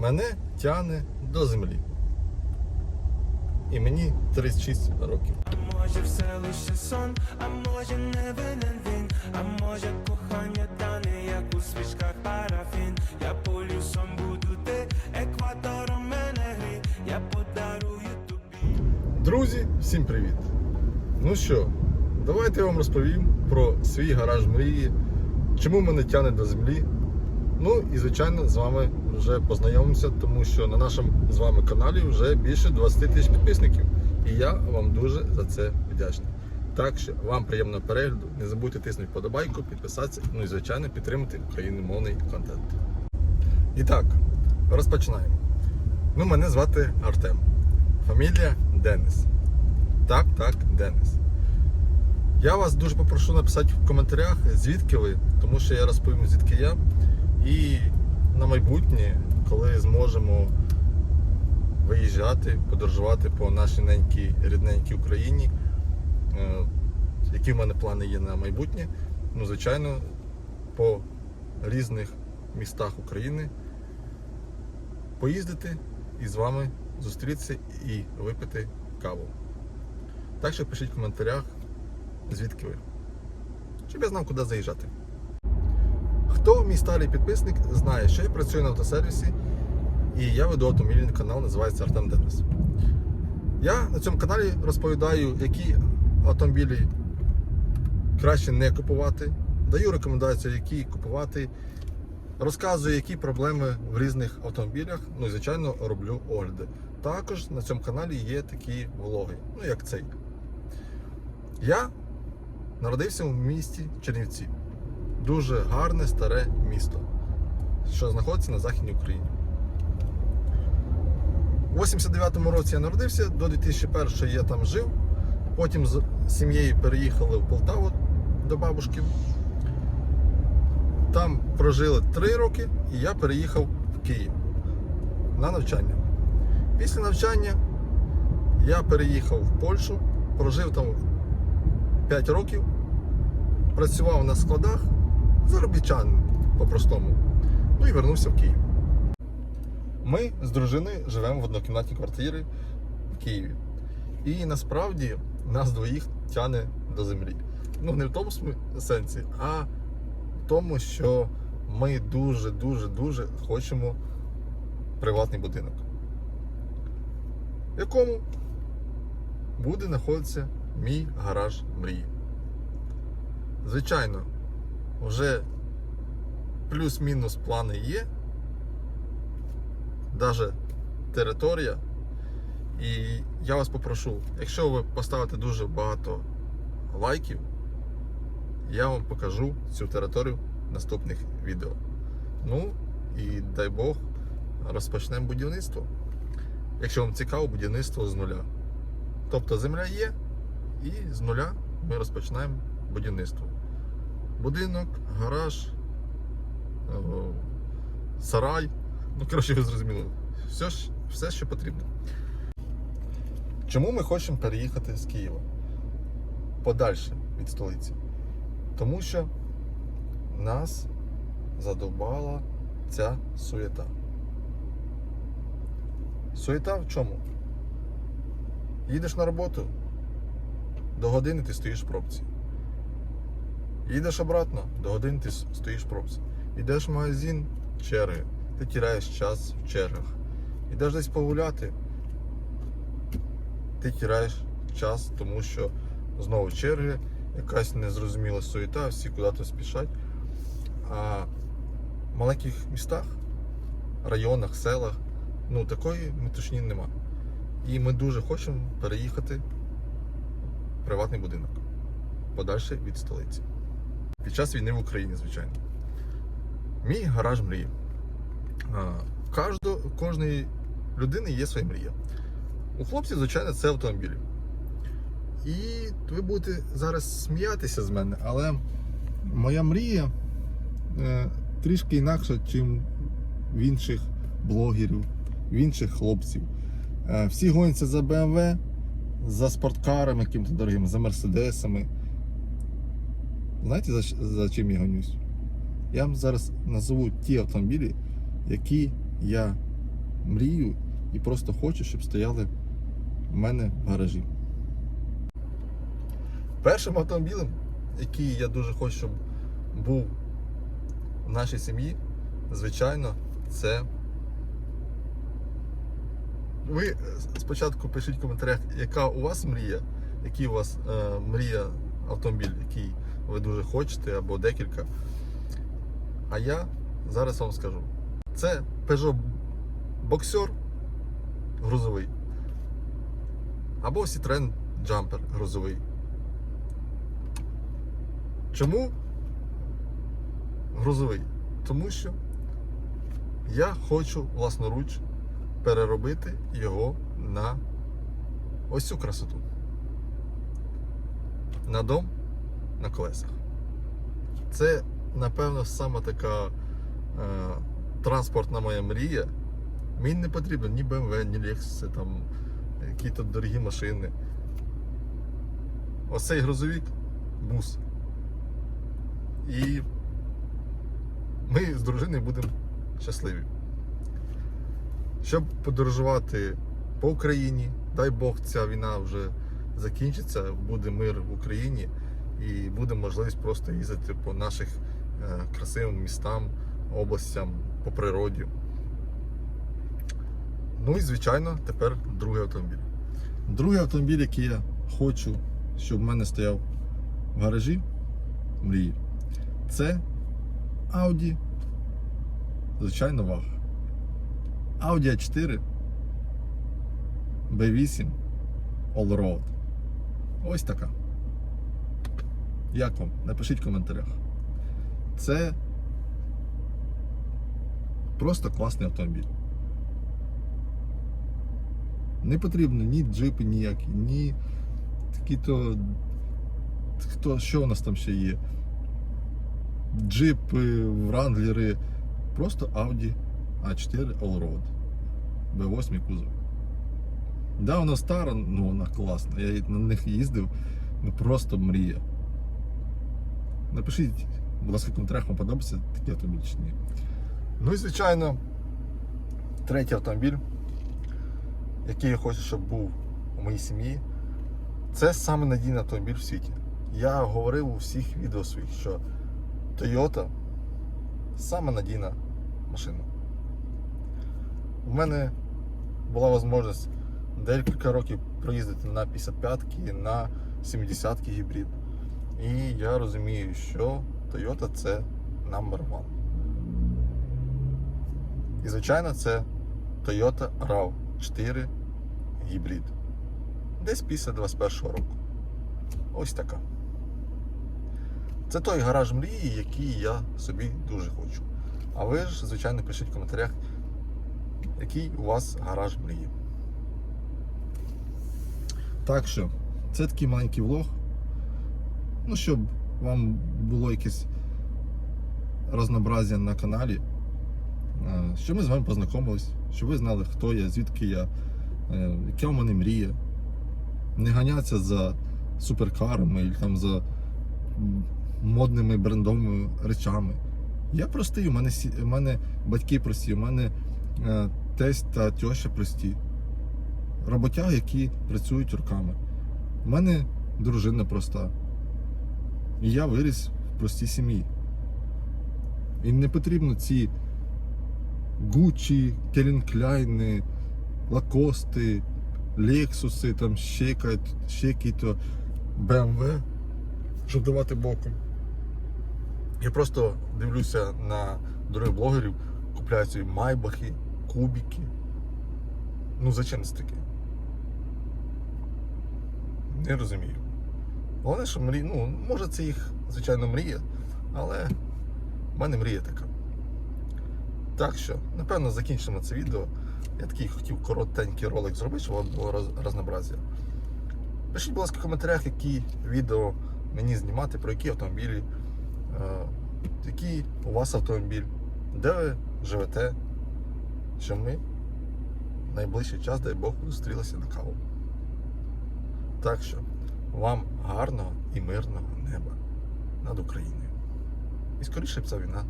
Мене тягне до землі. І мені 36 років. А може все лише сон, а може не винен він, а може кохання тане, як у свічках парафін. Я полюсом буду ти, екватором мене грій, я подарую тобі. Друзі, всім привіт! Ну що, давайте я вам розповім про свій гараж мрії, чому мене тягне до землі. Ну і звичайно з вами вже познайомимося, тому що на нашому з вами каналі вже більше 20 тисяч підписників. І я вам дуже за це вдячний. Так що вам приємного перегляду, не забудьте тиснути вподобайку, підписатися, ну і звичайно підтримати україномовний контент. І так, розпочинаємо. Ну, мене звати Артем. Фамілія Денис. Так, так, Денис. Я вас дуже попрошу написати в коментарях, звідки ви, тому що я розповім, звідки я. І на майбутнє, коли зможемо виїжджати, подорожувати по нашій ненькій рідненькій Україні, е, які в мене плани є на майбутнє, ну, звичайно, по різних містах України поїздити і з вами зустрітися і випити каву. Так що пишіть в коментарях, звідки ви. Щоб я знав, куди заїжджати. Хто мій старий підписник, знає, що я працюю на автосервісі і я веду автомобільний канал, називається Артем Денис. Я на цьому каналі розповідаю, які автомобілі краще не купувати, даю рекомендації, які купувати, розказую, які проблеми в різних автомобілях. Ну і звичайно роблю огляди. Також на цьому каналі є такі влоги, ну як цей. Я народився в місті Чернівці. Дуже гарне старе місто, що знаходиться на Західній Україні. У 89-му році я народився, до 2001 я там жив. Потім з сім'єю переїхали в Полтаву до бабушки. Там прожили 3 роки і я переїхав в Київ на навчання. Після навчання я переїхав в Польщу, прожив там 5 років, працював на складах, заробітчан по-простому. Ну і вернувся в Київ. Ми з дружиною живемо в однокімнатній квартирі в Києві. І насправді нас двоїх тягне до землі. Ну, не в тому сенсі, а в тому, що ми дуже-дуже-дуже хочемо приватний будинок, в якому буде знаходитися мій гараж мрії. Звичайно, вже плюс-мінус плани є. Даже територія. І я вас попрошу, якщо ви поставите дуже багато лайків, я вам покажу цю територію в наступних відео. Ну і дай Бог розпочнемо будівництво. Якщо вам цікаво, будівництво з нуля. Тобто земля є, і з нуля ми розпочинаємо будівництво. Будинок, гараж, е, сарай. Ну, коротше, ви зрозуміли. Все, все, що потрібно. Чому ми хочемо переїхати з Києва? Подальше від столиці. Тому що нас задовбала ця суєта. Суєта в чому? Їдеш на роботу, до години ти стоїш в пробці. Їдеш обратно, до години ти стоїш в пробці. Йдеш в магазин, черги. Ти тираєш час в чергах. Йдеш десь погуляти, ти тираєш час, тому що знову черги, якась незрозуміла суєта, всі куди-то спішать. А в маленьких містах, районах, селах, ну такої метушні нема. І ми дуже хочемо переїхати в приватний будинок подальше від столиці. Під час війни в Україні, звичайно. Мій гараж мрії. У кожної людини є своя мрія. У хлопців, звичайно, це автомобілі. І ви будете зараз сміятися з мене, але моя мрія е, трішки інакша, ніж в інших блогерів, в інших хлопців. Е, всі гоняться за BMW, за спорткарами яким-то дорогими, за мерседесами. Знаєте, за, за чим я гонюсь? Я вам зараз назову ті автомобілі, які я мрію і просто хочу, щоб стояли в мене в гаражі. Першим автомобілем, який я дуже хочу, щоб був в нашій сім'ї, звичайно, це. Ви спочатку пишіть в коментарях, яка у вас мрія, який у вас е, мрія автомобіль, який ви дуже хочете, або декілька. А я зараз вам скажу. Це Peugeot Boxer грузовий. Або Citroen Jumper грузовий. Чому грузовий? Тому що я хочу власноруч переробити його на ось цю красоту. На дом на колесах. Це, напевно, саме така е, транспортна моя мрія. Мені не потрібно ні BMW, ні Lexus, там які тут дорогі машини. Оцей грузовик бус. І ми з дружиною будемо щасливі. Щоб подорожувати по Україні, дай Бог, ця війна вже закінчиться, буде мир в Україні і буде можливість просто їздити по наших е, красивим містам, областям, по природі. Ну і звичайно, тепер другий автомобіль. Другий автомобіль, який я хочу, щоб в мене стояв в гаражі мрії, це Audi, звичайно, ваг. Audi A4 B8 Allroad. Ось така. Як вам? Напишіть в коментарях. Це просто класний автомобіль. Не потрібно ні джипи ніякі, ні такі-то. Хто, що у нас там ще є? Джипи, вранглери. Просто Audi A4 Allroad. B8 кузов. Да, вона стара, ну вона класна. Я на них їздив, ну просто мрія. Напишіть, будь ласка, в коментарях, вам подобається такі автомобілі чи ні. Ну і звичайно, третій автомобіль, який я хочу, щоб був у моїй сім'ї, це саме надійний автомобіль в світі. Я говорив у всіх відео своїх, що Toyota саме надійна машина. У мене була можливість декілька років проїздити на 55-ки, на 70-ки гібрид. І я розумію, що Toyota це number one. І звичайно, це Toyota RAV4 гібрид. Десь після 21-го року. Ось така. Це той гараж мрії, який я собі дуже хочу. А ви ж, звичайно, пишіть в коментарях, який у вас гараж мрії. Так що, це такий маленький влог. Ну, щоб вам було якесь разнообразя на каналі. е, Щоб ми з вами познайомились, щоб ви знали, хто я, звідки я, е, яка в мене мрія. Не ганятися за суперкарами і там за модними брендовими речами. Я простий, у мене, у мене батьки прості, у мене е, тесть та тьоща прості. Роботяги, які працюють руками. У мене дружина проста. І я виріс в простій сім'ї. І не потрібно ці Гуччі, Келінкляйни, Лакости, Лексуси, там ще, який-то BMW, щоб давати боком. Я просто дивлюся на других блогерів, купляю собі майбахи, кубики. Ну зачем це таке? Не розумію. Головне, що мрія, ну, може це їх, звичайно, мрія, але в мене мрія така. Так що, напевно, закінчимо це відео. Я такий хотів коротенький ролик зробити, щоб було роз- разнообразя. Пишіть, будь ласка, в коментарях, які відео мені знімати, про які автомобілі, е, який у вас автомобіль, де ви живете, що ми в найближчий час, дай Бог, зустрілися на каву. Так що, вам гарного і мирного неба над Україною. І скоріше б ця війна